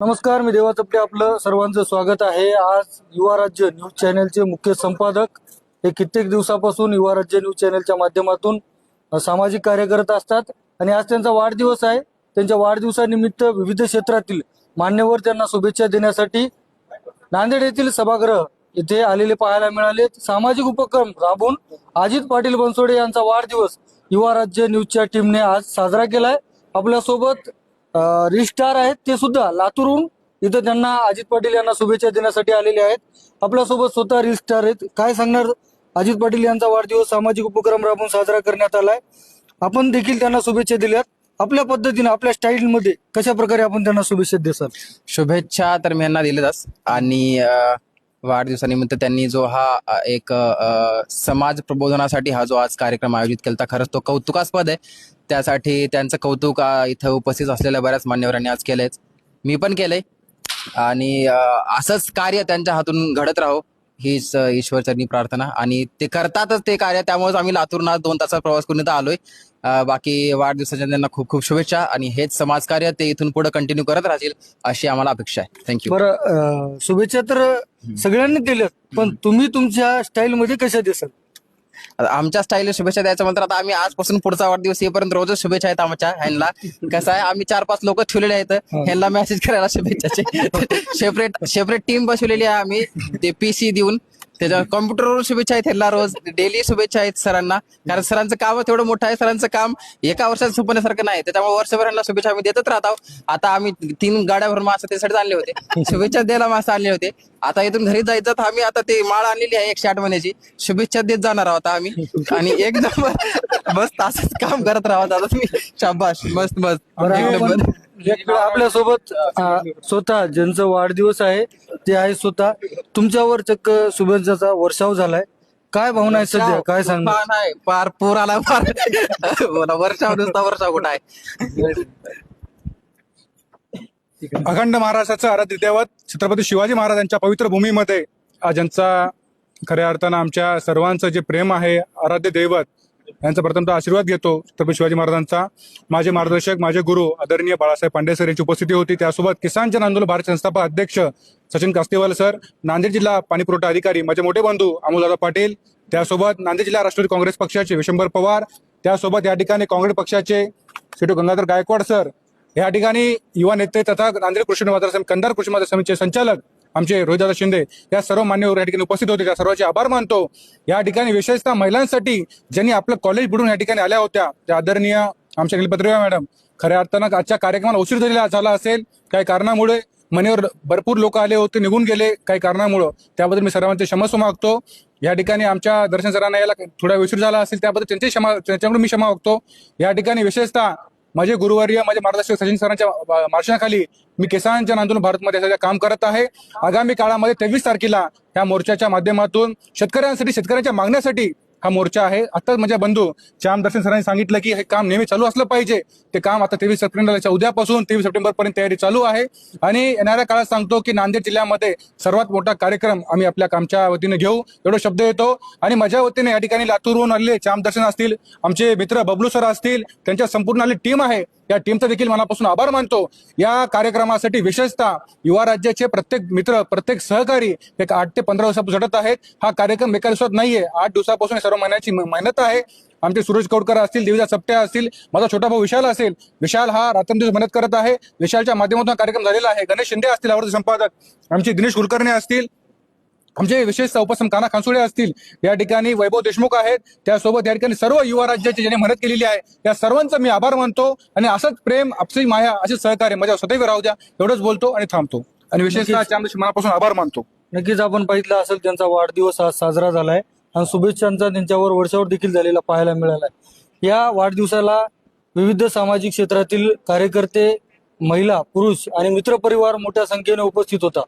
नमस्कार मी देवा चपटे आपलं सर्वांचं स्वागत आहे. आज युवा राज्य न्यूज चॅनलचे मुख्य संपादक हे कित्येक दिवसापासून युवा राज्य न्यूज चॅनलच्या माध्यमातून सामाजिक कार्य करत असतात आणि आज त्यांचा वाढदिवस आहे. त्यांच्या वाढदिवसानिमित्त विविध क्षेत्रातील मान्यवर त्यांना शुभेच्छा देण्यासाठी नांदेड येथील सभागृह इथे आलेले पाहायला मिळाले. सामाजिक उपक्रम राबवून अजित पाटील बनसोडे यांचा वाढदिवस युवा राज्य न्यूजच्या टीमने आज साजरा केलाय. आपल्यासोबत रिस्टार आहेत ते सुद्धा लातूरहून. इथं त्यांना अजित पाटील यांना शुभेच्छा देण्यासाठी आलेले आहेत. आपल्यासोबत स्वतः रिस्टार आहेत. काय सांगणार? अजित पाटील यांचा वाढदिवस सामाजिक उपक्रम राबवून साजरा करण्यात आलाय. आपण देखील त्यांना शुभेच्छा दिल्यात. आपल्या पद्धतीने आपल्या स्टाईलमध्ये कशा प्रकारे आपण त्यांना शुभेच्छा देसाल? शुभेच्छा तर मी यांना दिलेच आणि वाढदिवसानिमित्त त्यांनी जो हा एक समाज प्रबोधनासाठी हा जो आज कार्यक्रम आयोजित केला खरंच तो कौतुकास्पद आहे. त्यासाठी त्यांचं कौतुक इथं उपस्थित असलेल्या बऱ्याच मान्यवरांनी आज केलंय मी पण केलंय. आणि असंच कार्य त्यांच्या हातून घडत राहो. हीच ईश्वरचरणी प्रार्थना. आणि ते करतातच ते कार्य त्यामुळेच आम्ही लातूरून दोन तासाचा प्रवास करून इथं आलोय. बाकी वाढदिवसाच्या त्यांना खूप खूप शुभेच्छा. आणि हेच समाजकार्य ते इथून पुढे कंटिन्यू करत राहतील अशी आम्हाला अपेक्षा आहे. थँक्यू बरं शुभेच्छा तर सगळ्यांनी दिल्यात. पण तुम्ही तुमच्या स्टाईलमध्ये कशा आमच्या स्टाईल शुभेच्छा द्यायचं म्हणतात आता आम्ही आजपासून पुढचा वाढदिवस येईपर्यंत रोजच शुभेच्छा आहेत आमच्या ह्यांना. कसं आहे आम्ही चार पाच लोक ठेवलेले आहेत. ह्यांना मेसेज करायला शुभेच्छाचे सेपरेट सेपरेट टीम बसवलेली आहे आम्ही. ते पीसी देऊन. त्याच्या कॉम्प्युटरवर शुभेच्छा आहेत ह्यांना रोज. डेली शुभेच्छा आहेत सरांना. कारण सरांचं काम तेवढं मोठं आहे. सरांचं काम एका वर्षात संपण्यासारखं नाही. त्याच्यामुळे वर्षभर ह्यांना शुभेच्छा आम्ही देतच राहतो. आता आम्ही तीन गाड्यावर मासं त्यासाठी आणले होते. शुभेच्छा द्यायला मासं आणले होते. आता इथून घरी जायचं तर आम्ही आता ते माळ आणलेली आहे एकशे आठ महिन्याची. शुभेच्छा देत जाणार आहोत आम्ही. आणि एक नंबर मस्त असंच काम करत राहत आता तुम्ही. शाबाश मस्त मस्त. एक नंबर. आपल्यासोबत स्वतः ज्यांचं वाढदिवस आहे ते आहे स्वतः. तुमच्यावर चक्क शुभेच्छाचा वर्षाव झालाय. काय भावना आहे सध्या? काय सांगणार? हा, नाही पार पूर आला पार बोला वर्षा नुसता वर्षा कुठं आहे? अखंड महाराष्ट्राचं आराध्य दैवत छत्रपती शिवाजी महाराजांच्या पवित्र भूमीमध्ये आज ज्यांचा खऱ्या अर्थानं आमच्या सर्वांचं जे प्रेम आहे आराध्य दैवत यांचा प्रथमतः आशीर्वाद घेतो. छत्रपती शिवाजी महाराजांचा. माझे मार्गदर्शक माझे गुरु आदरणीय बाळासाहेब पांडे सर यांची उपस्थिती होती. त्यासोबत किसान जन आंदोलन भारत संस्थापक अध्यक्ष सचिन कास्तेवाल सर नांदेड जिल्हा पाणीपुरवठा अधिकारी माझे मोठे बंधू अमोलदादा पाटील त्यासोबत नांदेड जिल्हा राष्ट्रवादी काँग्रेस पक्षाचे विशंभर पवार त्यासोबत या ठिकाणी काँग्रेस पक्षाचे शेटू गंगाधर गायकवाड सर या ठिकाणी युवा नेते तथा नांदेड कृषी बाजार समिती कंधार कृषी बाजार समितीचे संचालक आमचे रोहितदादा शिंदे या सर्व मान्यवर या ठिकाणी उपस्थित होते. त्या सर्वांचे आभार मानतो. या ठिकाणी विशेषतः महिलांसाठी ज्यांनी आपलं कॉलेज बुडून या ठिकाणी आल्या होत्या त्या आदरणीय आमच्या निलपत्रिका मॅडम खऱ्या अर्थानं आजच्या कार्यक्रमाला उशीर झालेला झाला असेल काही कारणामुळे मनेवर भरपूर लोक आले होते निघून गेले काही कारणामुळं. त्याबद्दल मी सर्वांचे क्षमस्व मागतो. या ठिकाणी आमच्या दर्शन सरांना यायला थोडा उशीर झाला असेल त्याबद्दल त्यांचे क्षमा त्यांच्याकडून मी क्षमा मागतो. या ठिकाणी विशेषतः माझे गुरुवर्य माझे मार्गदर्शक सचिन सरांच्या अ, मी किसान जन आंदोलन भारतमध्ये काम करत आहे. आगामी काळामध्ये तेवीस तारखेला या मोर्चाच्या माध्यमातून शेतकऱ्यांसाठी शेतकऱ्यांच्या मागण्यासाठी हा मोर्चा आहे. आता माझ्या बंधू श्याम दर्शन सरांनी सांगितलं की हे काम नेहमी चालू असलं पाहिजे. ते काम आता तेवीस सप्टेंबरच्या उद्यापासून तेवीस सप्टेंबर पर्यंत तयारी चालू आहे. आणि येणाऱ्या काळात सांगतो की नांदेड जिल्ह्यामध्ये सर्वात मोठा कार्यक्रम आम्ही आपल्या कामच्या वतीने घेऊ. एवढा शब्द येतो. आणि माझ्या वतीने या ठिकाणी लातूरहून आलेले श्याम दर्शन असतील आमचे मित्र बबलू सर असतील त्यांच्या संपूर्ण आली टीम आहे. या टीमचा देखील मनापासून आभार मानतो. या कार्यक्रमासाठी विशेषतः युवा राज्याचे प्रत्येक मित्र प्रत्येक सहकारी एक आठ ते पंधरा दिवसापासून झटत आहेत. हा कार्यक्रम एका दिवसात नाहीये आठ दिवसापासून सर्व महिन्याची मेहनत आहे. आमचे सूरज कौडकर असतील देवीदा सप्ट्या असतील माझा छोटा भाऊ विशाल असेल. विशाल हा रात्रंदिवस मेहनत करत आहे. विशालच्या माध्यमातून कार्यक्रम झालेला आहे. गणेश शिंदे असतील आवडते संपादक. आमचे दिनेश कुलकर्णी असतील. आमचे विशेष उपसम काना खानसोडे असतील. या ठिकाणी वैभव देशमुख आहेत. त्यासोबत या ठिकाणी सर्व युवा राज्याची ज्यांनी मेहनत केलेली आहे या सर्वांचा मी आभार मानतो आणि असंच प्रेम आपसी माया असे सहकार्य माझ्या सदैव राहू द्या. एवढंच बोलतो आणि थांबतो. आणि विशेषतः मनापासून आभार मानतो. नक्कीच आपण बघितलं असेल त्यांचा वाढदिवस आज साजरा झालाय. आणि शुभेच्छांचा त्यांच्यावर वर्षावर देखील झालेला पाहायला मिळालाय. या वाढदिवसाला विविध सामाजिक क्षेत्रातील कार्यकर्ते महिला पुरुष आणि मित्रपरिवार मोठ्या संख्येने उपस्थित होता.